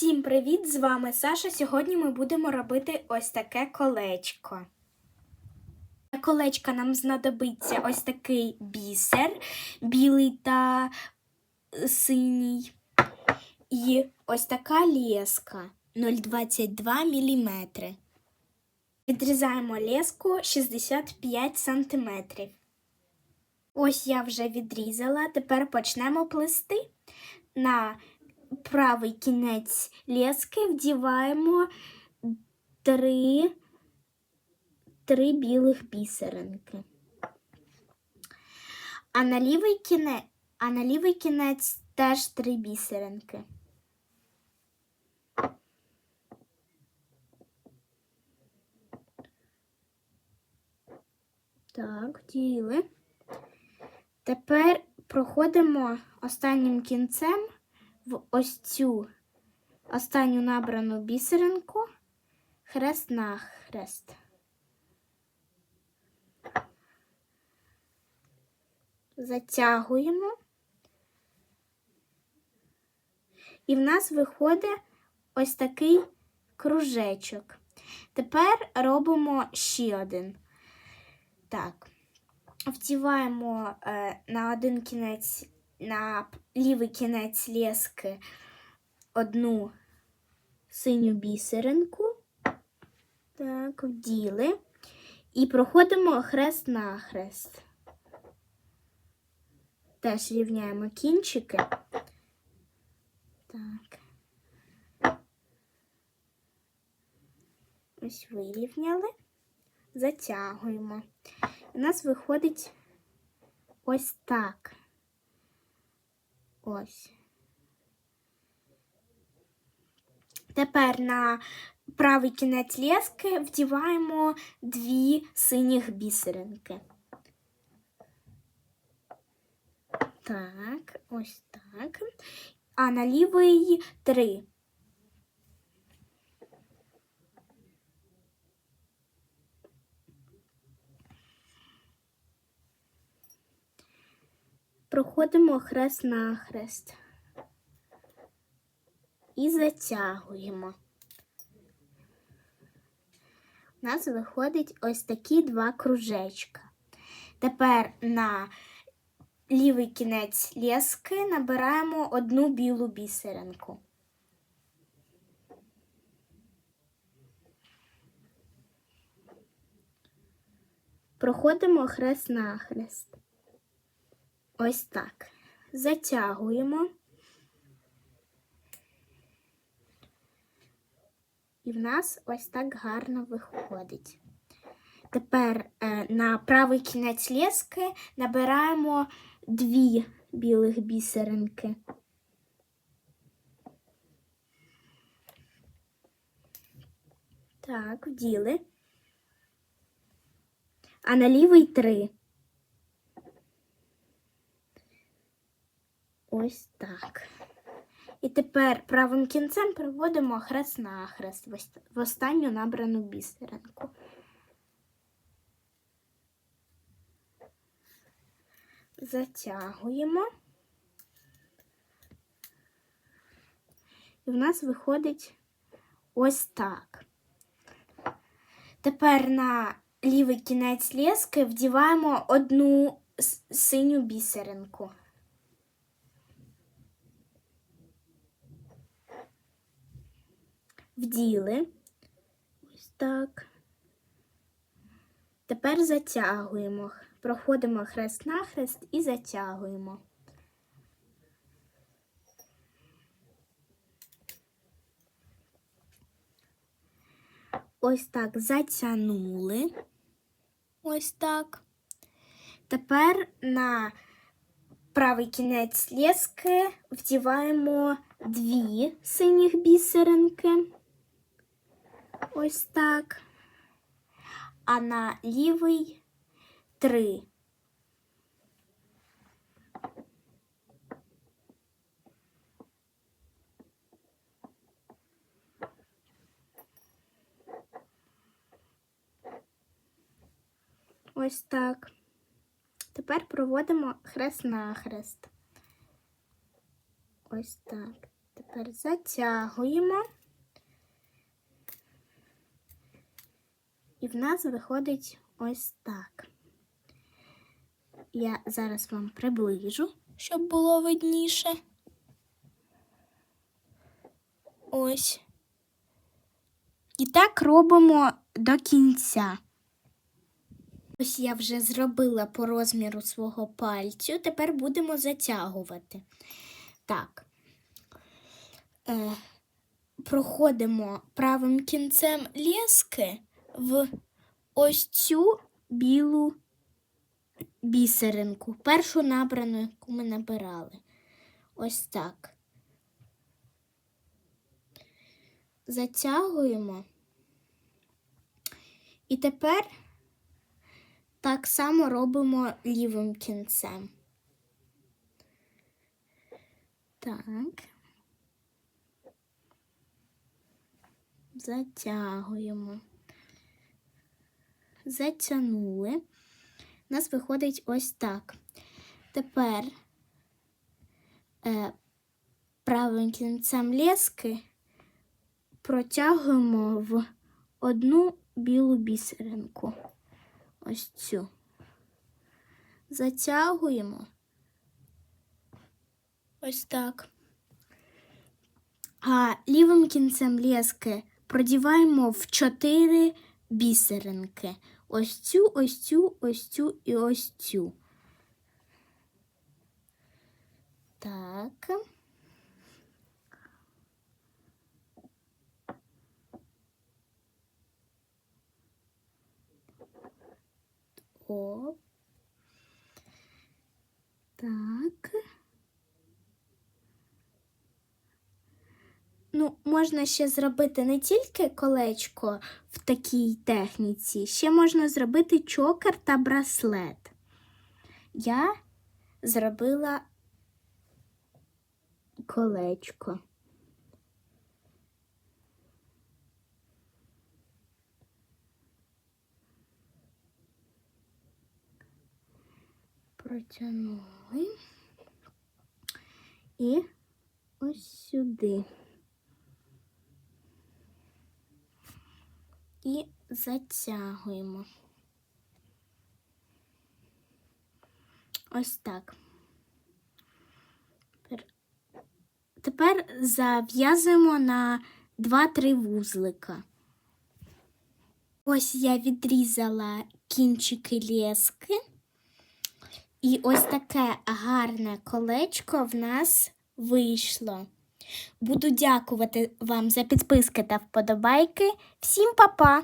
Всім привіт! З вами Саша. Сьогодні ми будемо робити ось таке колечко. Для колечка нам знадобиться ось такий бісер, білий та синій. І ось така леска 0,22 мм. Відрізаємо леску 65 см. Ось я вже відрізала. Тепер почнемо плести. На правий кінець лески вдіваємо три, три білих бісеринки. А на лівий кінець, а на лівий кінець теж три бісеринки. Так, вділи. Тепер проходимо останнім кінцем в ось цю останню набрану бісеринку хрест на хрест. Затягуємо. І в нас виходить ось такий кружечок. Тепер робимо ще один. Так, вдіваємо е, на один кінець на лівий кінець лески одну синю бісеринку. Так, вділи. І проходимо хрест на хрест. Теж рівняємо кінчики. Так. Ось вирівняли, затягуємо. У нас виходить ось так. Ось. Тепер на правий кінець лески вдіваємо дві синіх бісеринки. Так, ось так. А на лівий три. Проходимо хрест на хрест і затягуємо. У нас виходить ось такі два кружечка. Тепер на лівий кінець лески набираємо одну білу бісеринку. Проходимо хрест на хрест. Ось так. Затягуємо. І в нас ось так гарно виходить. Тепер е, на правий кінець лески набираємо дві білих бісеринки. Так, вділи. А на лівий три. Ось так. І тепер правим кінцем проводимо хрест на хрест в останню набрану бісеринку. Затягуємо. І в нас виходить ось так. Тепер на лівий кінець лески вдіваємо одну синю бісеринку. Вділи. Ось так. Тепер затягуємо. Проходимо хрест на хрест і затягуємо. Ось так затягнули. Ось так. Тепер на правий кінець лески вдіваємо дві синіх бісеринки. Ось так. А на лівий три. Ось так. Тепер проводимо хрест на хрест. Ось так. Тепер затягуємо. І в нас виходить ось так. Я зараз вам приближу, щоб було видніше. Ось. І так робимо до кінця. Ось я вже зробила по розміру свого пальцю. Тепер будемо затягувати. Так. Е, проходимо правим кінцем лески в ось цю білу бісеринку. Першу набрану, яку ми набирали. Ось так. Затягуємо. І тепер так само робимо лівим кінцем. Так. Затягуємо. Затягнули. У нас виходить ось так. Тепер е, правим кінцем лески протягуємо в одну білу бісеринку. Ось цю. Затягуємо. Ось так. А лівим кінцем лески продіваємо в чотири бісеринки. Ось цю, ось цю, ось цю і ось цю. Так. О. Так. Ну, можна ще зробити не тільки колечко в такій техніці, ще можна зробити чокер та браслет. Я зробила колечко. Протягнули і ось сюди. І затягуємо. Ось так. Тепер- зав'язуємо на 2-3 вузлика. Ось я відрізала кінчики лески. І ось таке гарне колечко в нас вийшло. Буду дякувати вам за підписки та вподобайки. Всім па-па!